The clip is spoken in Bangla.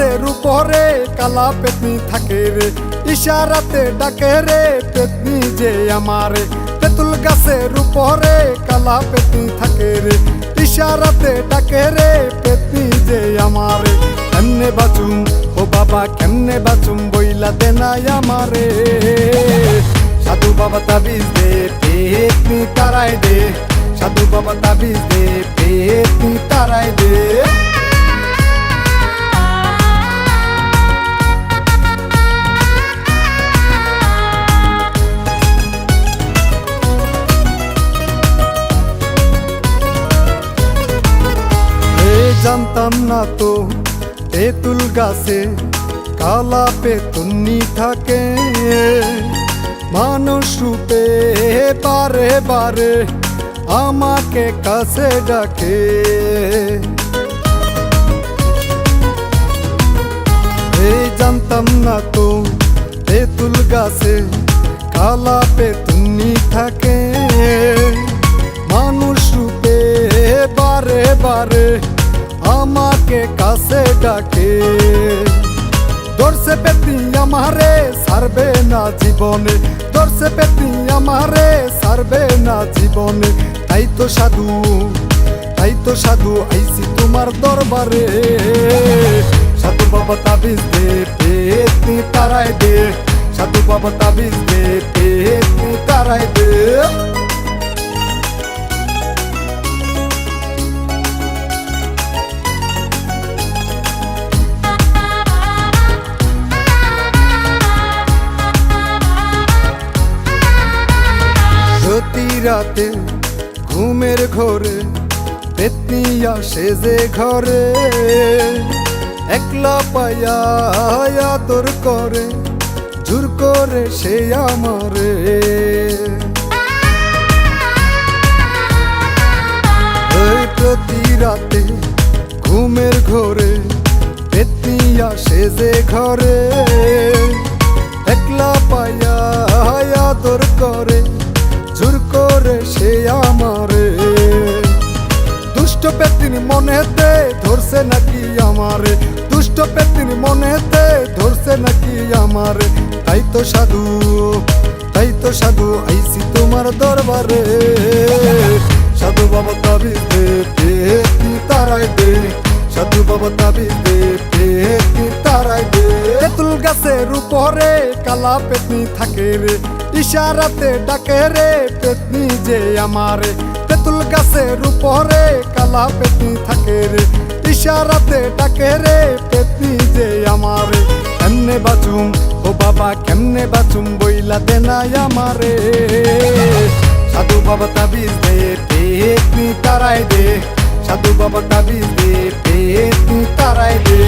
গাছের উপরে কালা পেতনি থাকে রে, ইশারাতে ডাকে রে পেতনি যে আমারে। তেঁতুল গাছের উপরে কালা পেতনি থাকে রে, ইশারাতে ডাকে রে পেতনি যে আমারে। কেমনে বাঁচুম? ও বাবা, কেমনে বাঁচুম? বইলা দেনাই আমারে। সাধু বাবা তাবিজ দে, পেতনি তারাই দে। সাধু বাবা তাবিজ দে, পেতনি তারাই দে। জানতাম না তো তেঁতুল গাছে কালা পেতুন্নি থাকে। মানুষ রূপে বারে বারে আমাকে কাছে ডাকে। এই জানতাম না তো তেঁতুল গাছে কালা পেতুন্নি থাকে। মানুষ রূপে বারে বারে আমাকে কাছে ডাকে। দর্শে পেতি আমারে, সারবে না জীবনে। দর্শে পেতি আমারে, সারবে না জীবনে। তাই তো সাধু, তাই তো সাধু আইসি তোমার দরবারে। সাধু বাবা তাবিজ দে পেতনি তারাই দে। সাধু বাবা তাবিজ দে পেতনি তারাই দে। রাতে ঘুমের ঘরে পেতনি আসে যে ঘরে, একলা পায়া তোর করে, জোর করে সে আমারে। প্রতি রাতে ঘুমের ঘরে পেতনি আসে যে ঘরে আমারে। দুষ্ট পেতিন মনেতে ধরছে নাকি আমারে। তাই তো সাধু, তাই তো সাধু আইসি তোমার দরবারে। সাধু বাবা তাবিজ দে তারাই দে। সাধু বাবা দে তারাই দে। গাছের উপরে কালা পেতনি থাকে রে। ইশারাতে ডাকে রে, পেতনি যে আমারে। তেঁতুল গাছের উপরে কালা পেতনি থাকে রে। ইশারাতে ডাকে রে পেতনি যে আমারে। কেমনে বাঁচুম ও বাবা, কেমনে বাঁচুম বইলা দেনাই আমারে। সাধু বাবা তাবিজ দে পেতনি তারাই দে। সাধু বাবা তাবিজ দে পেতনি তারাই দে।